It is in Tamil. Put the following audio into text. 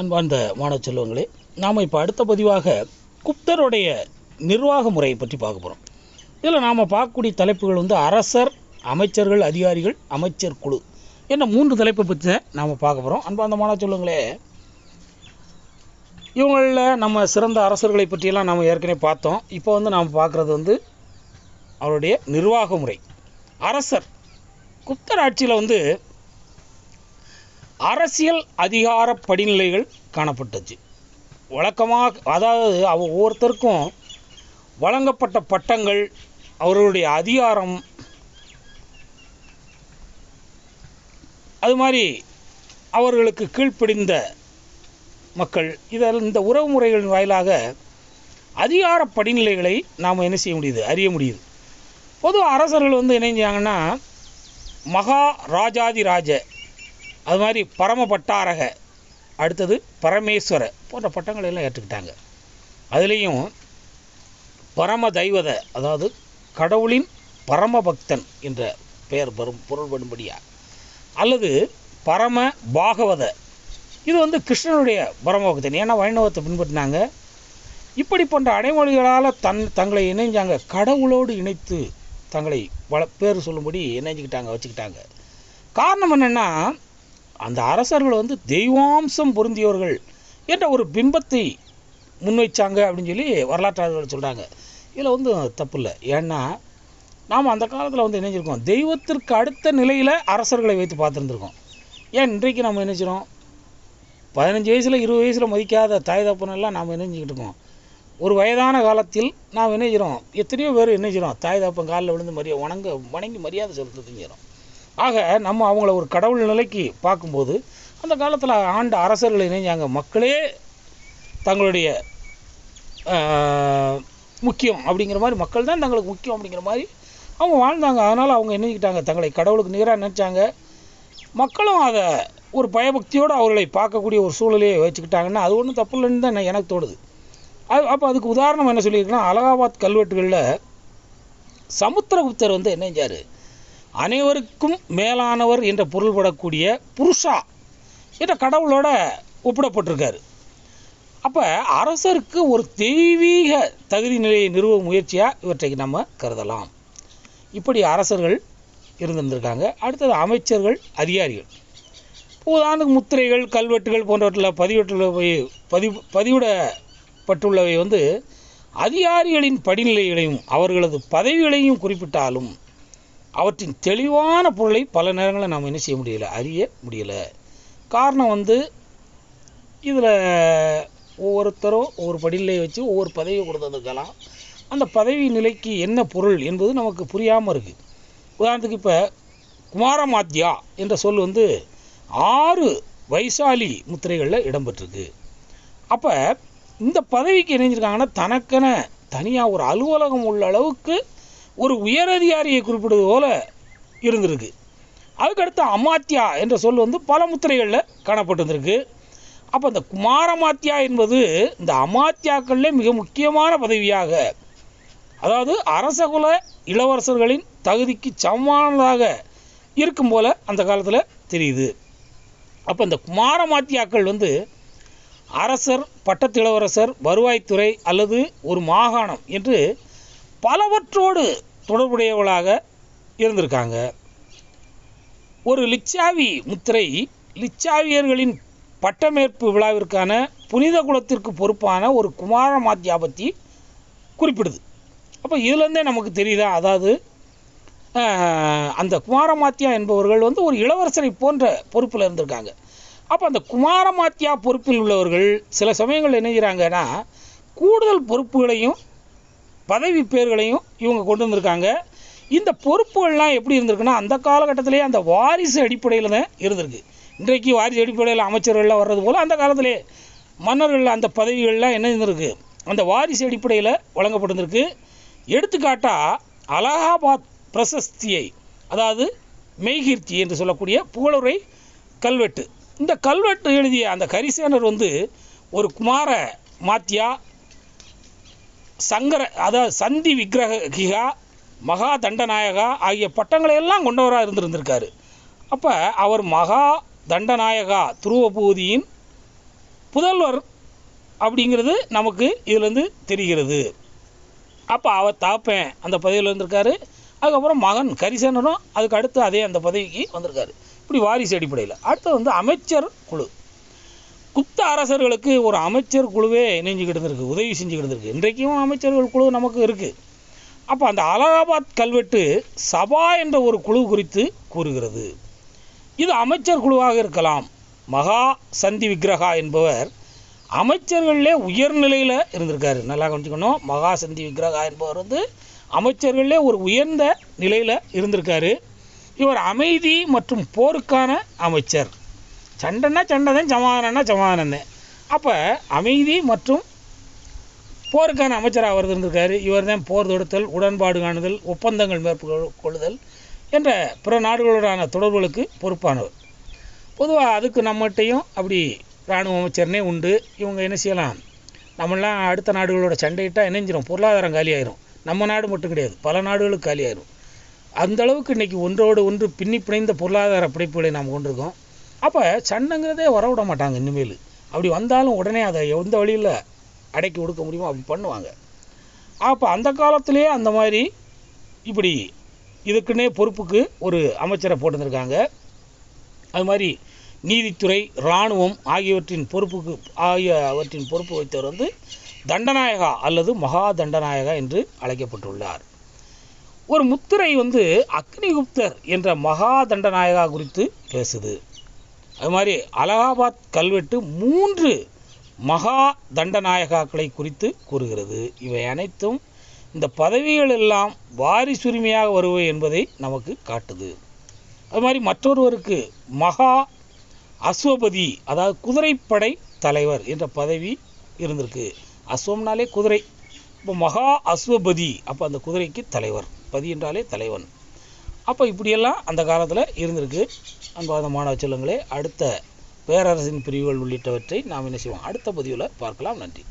அன்பார்ந்த மாணவ செல்வங்களே நாம் இப்போ அடுத்த பதிவாக குப்தருடைய நிர்வாக முறையை பற்றி பார்க்க போகிறோம் இதில் நாம் பார்க்கக்கூடிய தலைப்புகள் வந்து அரசர் அமைச்சர்கள் அதிகாரிகள் அமைச்சர் குழு என்ன மூன்று தலைப்பை பற்றி நாம் பார்க்க போகிறோம் அன்பார்ந்த மாணவ செல்வங்களே இவங்களில் நம்ம சிறந்த அரசர்களை பற்றியெல்லாம் நாம் ஏற்கனவே பார்த்தோம். இப்போ வந்து நாம் பார்க்குறது வந்து அவருடைய நிர்வாக முறை. அரசர் குப்தர் ஆட்சியில் வந்து அரசியல் அதிகார படிநிலைகள் காணப்பட்டுச்சு. வழக்கமாக அதாவது அவ ஒவ்வொருத்தருக்கும் வழங்கப்பட்ட பட்டங்கள் அவர்களுடைய அதிகாரம் அது மாதிரி அவர்களுக்கு கீழ்ப்பிடிந்த மக்கள் இதில் இந்த உறவு முறைகளின் வாயிலாக அதிகார படிநிலைகளை நாம் என்ன செய்ய முடியுது? அறிய முடியுது. பொதுவாக அரசர்கள் வந்து என்ன செஞ்சாங்கன்னா மகா ராஜாதி ராஜ அது மாதிரி பரம பட்டாரக. அடுத்தது பரமேஸ்வர போன்ற பட்டங்களை எல்லாம் ஏற்றுக்கிட்டாங்க. அதுலேயும் பரம தெய்வத அதாவது கடவுளின் பரம பக்தன் என்ற பெயர் வரும் பொருள்படும்படியா அல்லது பரம பாகவத. இது வந்து கிருஷ்ணனுடைய பரம பக்தன். ஏன்னா வைணவத்தை பின்பற்றினாங்க. இப்படி போன்ற அடைமொழிகளால் தன் தங்களை இணைஞ்சாங்க. கடவுளோடு இணைத்து தங்களை வள பேர் சொல்லும்படி இணைஞ்சிக்கிட்டாங்க வச்சுக்கிட்டாங்க. காரணம் என்னென்னா அந்த அரசர்கள் வந்து தெய்வாம்சம் பொருந்தியவர்கள் என்ற ஒரு பிம்பத்தை முன்வைச்சாங்க அப்படின்னு சொல்லி வரலாற்றாளர்கள் சொல்கிறாங்க இதில் வந்து தப்பு இல்லை ஏன்னா நாம் அந்த காலத்தில் வந்து இணைஞ்சிருக்கோம் தெய்வத்திற்கு அடுத்த நிலையில் அரசர்களை வைத்து பார்த்துருந்துருக்கோம். ஏன் இன்றைக்கு நம்ம நினைச்சிரும் பதினஞ்சு வயசில் இருபது வயசில் மதிக்காத தாய் தப்பனெல்லாம் நாம் இணைஞ்சிக்கிட்டு இருக்கோம்? ஒரு வயதான காலத்தில் நாம் இணைஞ்சிரோம் எத்தனையோ பேர் இணைஞ்சிரோம் தாய் தப்பன் காலில் விழுந்து மரியா வணங்க வணங்கி மரியாதை செலுத்த செஞ்சிடும் ஆக நம்ம அவங்கள ஒரு கடவுள் நிலைக்கு பார்க்கும்போது அந்த காலத்தில் ஆண்ட அரசர்களை இணைஞ்சாங்க. மக்களே தங்களுடைய முக்கியம் அப்படிங்கிற மாதிரி மக்கள் தான் தங்களுக்கு முக்கியம் அப்படிங்கிற மாதிரி அவங்க வாழ்ந்தாங்க. அதனால் அவங்க இணைஞ்சிக்கிட்டாங்க தங்களை கடவுளுக்கு நிகராக நினச்சாங்க. மக்களும் அதை ஒரு பயபக்தியோடு அவர்களை பார்க்கக்கூடிய ஒரு சூழலையே வச்சுக்கிட்டாங்கன்னா அது ஒன்றும் தப்பு இல்லைன்னு தான் எனக்கு தோணுது. அது அப்போ அதுக்கு உதாரணம் என்ன சொல்லியிருக்கேன்னா அலகாபாத் கல்வெட்டுகளில் சமுத்திரகுப்தர் வந்து என்ன செஞ்சார்? அனைவருக்கும் மேலானவர் என்ற பொருள்படக்கூடிய புருஷா என்ற கடவுளோட ஒப்பிடப்பட்டிருக்கார். அப்போ அரசருக்கு ஒரு தெய்வீக தகுதி நிலையை நிறுவ முயற்சியாக இவற்றை நம்ம கருதலாம். இப்படி அரசர்கள் இருந்திருந்திருக்காங்க. அடுத்தது அமைச்சர்கள் அதிகாரிகள். உதாரணத்துக்கு முத்திரைகள் கல்வெட்டுகள் போன்றவற்றில் பதிவெட்டுள்ளவை பதிவு பதிவிடப்பட்டுள்ளவை வந்து அதிகாரிகளின் படிநிலைகளையும் அவர்களது பதவிகளையும் குறிப்பிட்டாலும் அவற்றின் தெளிவான பொருளை பல நேரங்களில் நாம் என்ன செய்ய முடியல? அறிய முடியல. காரணம் வந்து இதில் ஒவ்வொருத்தரும் ஒவ்வொரு படிநிலையை வச்சு ஒவ்வொரு பதவியை கொடுத்ததுக்கெல்லாம் அந்த பதவி நிலைக்கு என்ன பொருள் என்பது நமக்கு புரியாமல் இருக்குது உதாரணத்துக்கு இப்போ குமாரமாத்யா என்ற சொல் வந்து ஆறு வைசாலி முத்திரைகளில் இடம்பெற்றிருக்கு. அப்போ இந்த பதவிக்கு இணைஞ்சிருக்காங்கன்னா தனக்கென தனியாக ஒரு அலுவலகம் உள்ள அளவுக்கு ஒரு உயரதிகாரியை குறிப்பிடுவது போல இருந்திருக்கு. அதுக்கடுத்து அமாத்யா என்ற சொல் வந்து பல முத்திரைகளில் காணப்பட்டிருந்திருக்கு அப்போ இந்த குமாரமாத்யா என்பது இந்த அமாத்தியாக்களில் மிக முக்கியமான பதவியாக அதாவது அரசகுல இளவரசர்களின் தகுதிக்கு சமமானதாக இருக்கும் போல அந்த காலத்தில் தெரியுது. அப்போ இந்த குமாரமாத்தியாக்கள் வந்து அரசர் பட்டத்து இளவரசர் வருவாய்த்துறை அல்லது ஒரு மாகாணம் என்று பலவற்றோடு தொடர்புடையவளாக இருந்திருக்காங்க. ஒரு லிச்சாவி முத்திரை லிச்சாவியர்களின் பட்டமேற்பு விழாவிற்கான புனித குலத்திற்கு பொறுப்பான ஒரு குமார மாத்தியா பற்றி குறிப்பிடுது. அப்போ இதுலேருந்தே நமக்கு தெரியுதா? அதாவது அந்த குமாரமாத்தியா என்பவர்கள் வந்து ஒரு இளவரசரை போன்ற பொறுப்பில் இருந்திருக்காங்க. அப்போ அந்த குமாரமாத்தியா பொறுப்பில் உள்ளவர்கள் சில சமயங்கள் என்ன செய்கிறாங்கன்னா கூடுதல் பொறுப்புகளையும் பதவி பேர்களையும் இவங்க கொண்டு வந்திருக்காங்க. இந்த பொறுப்புகள்லாம் எப்படி இருந்திருக்குன்னா அந்த காலகட்டத்திலே அந்த வாரிசு அடிப்படையில் தான் இருந்திருக்கு. இன்றைக்கு வாரிசு அடிப்படையில் அமைச்சர்கள்லாம் வர்றது போல் அந்த காலத்திலே மன்னர்கள் அந்த பதவிகள்லாம் என்ன இருந்திருக்கு? அந்த வாரிசு அடிப்படையில் வழங்கப்பட்டிருந்திருக்கு. எடுத்துக்காட்டாக அலகாபாத் பிரசஸ்தியை அதாவது மெய்கீர்த்தி என்று சொல்லக்கூடிய புகழுரை கல்வெட்டு. இந்த கல்வெட்டு எழுதிய அந்த கரிசேனர் வந்து ஒரு குமார மாத்தியா சங்கர அதாவது சந்தி விக்கிரகிகா மகா தண்டநாயகா ஆகிய பட்டங்களை எல்லாம் கொண்டவராக இருந்திருந்திருக்காரு. அப்போ அவர் மகா தண்டநாயகா துருவபூதியின் புதல்வர் அப்படிங்கிறது நமக்கு இதுலேருந்து தெரிகிறது. அப்போ அவர் தாப்பேன் அந்த பதவியில் வந்திருக்காரு. அதுக்கப்புறம் மகன் கரிசனரும் அதுக்கு அடுத்து அதே அந்த பதவிக்கு வந்திருக்காரு. இப்படி வாரிசு அடிப்படையில். அடுத்து வந்து அமைச்சர் குழு. குப்த அரசர்களுக்கு ஒரு அமைச்சர் குழுவே இணைஞ்சுக்கிட்டு இருந்திருக்கு உதவி செஞ்சுக்கிட்டு இருந்திருக்கு. இன்றைக்கும் அமைச்சர்கள் குழு நமக்கு இருக்குது அப்போ அந்த அலகாபாத் கல்வெட்டு சபா என்ற ஒரு குழு குறித்து கூறுகிறது. இது அமைச்சர் குழுவாக இருக்கலாம். மகா சந்தி விக்கிரகா என்பவர் அமைச்சர்களிலே உயர்நிலையில் இருந்திருக்காரு. நல்லா கொஞ்சிக்கணும் மகா சந்தி விக்கிரகா என்பவர் வந்து அமைச்சர்கள்லே ஒரு உயர்ந்த நிலையில் இருந்திருக்காரு. இவர் அமைதி மற்றும் போருக்கான அமைச்சர். சண்டைன்னா சண்டை தான் சமாதானம்னா. சமாதானம் தான் அப்போ அமைதி மற்றும் போருக்கான அமைச்சராக அவர் இருந்திருக்காரு. இவர் தான் போர் தொடுத்தல் உடன்பாடு காணுதல் ஒப்பந்தங்கள் மேற்கொள்ளுதல் என்ற பிற நாடுகளுடனான தொடர்புகளுக்கு பொறுப்பானவர். பொதுவாக அதுக்கு நம்மகிட்டையும் அப்படி இராணுவ அமைச்சர்னே உண்டு. இவங்க என்ன செய்யலாம்? நம்மளாம் அடுத்த நாடுகளோட சண்டையிட்டால் இணைஞ்சிரும். பொருளாதாரம் காலியாயிரும். நம்ம நாடு மட்டும் கிடையாது. பல நாடுகளுக்கு காலியாயிரும். அந்த அளவுக்கு இன்றைக்கி ஒன்றோடு ஒன்று பின்னி பிணைந்த பொருளாதார பிடிப்புகளை நாம் கொண்டிருக்கோம். அப்போ சண்டைங்கிறதே வர விட மாட்டாங்க இனிமேல். அப்படி வந்தாலும் உடனே அதை எந்த வழியில் அடக்கி கொடுக்க முடியுமோ அப்படி பண்ணுவாங்க. அப்போ அந்த காலத்திலேயே அந்த மாதிரி இப்படி இதுக்குன்னே பொறுப்புக்கு ஒரு அமைச்சரை போட்டிருந்திருக்காங்க. அது மாதிரி நீதித்துறை இராணுவம் ஆகியவற்றின் பொறுப்புக்கு ஆகியவற்றின் பொறுப்பு வைத்தவர் வந்து தண்டநாயகா அல்லது மகா தண்டநாயகா என்று அழைக்கப்பட்டுள்ளார். ஒரு முத்திரை வந்து அக்னிகுப்தர் என்ற மகா தண்டநாயகா குறித்து பேசுது. அது மாதிரி அலகாபாத் கல்வெட்டு மூன்று மகா தண்டநாயகாக்களை குறித்து கூறுகிறது. இவை அனைத்தும் இந்த பதவிகள் எல்லாம் வாரிசுரிமையாக வருவை என்பதை நமக்கு காட்டுது. அது மாதிரி மற்றொருவருக்கு மகா அஸ்வபதி அதாவது குதிரைப்படை தலைவர் என்ற பதவி இருந்திருக்கு. அஸ்வம்னாலே குதிரை. இப்போ மகா அஸ்வபதி அப்போ அந்த குதிரைக்கு தலைவர். பதி என்றாலே தலைவன். அப்போ இப்படியெல்லாம் அந்த காலத்தில் இருந்திருக்கு. அன்பாத மாணவ செல்வங்களே அடுத்த பேரரசின் பிரிவுகள் உள்ளிட்டவற்றை நாம் என்ன செய்வோம்? அடுத்த பதிவில் பார்க்கலாம். நன்றி.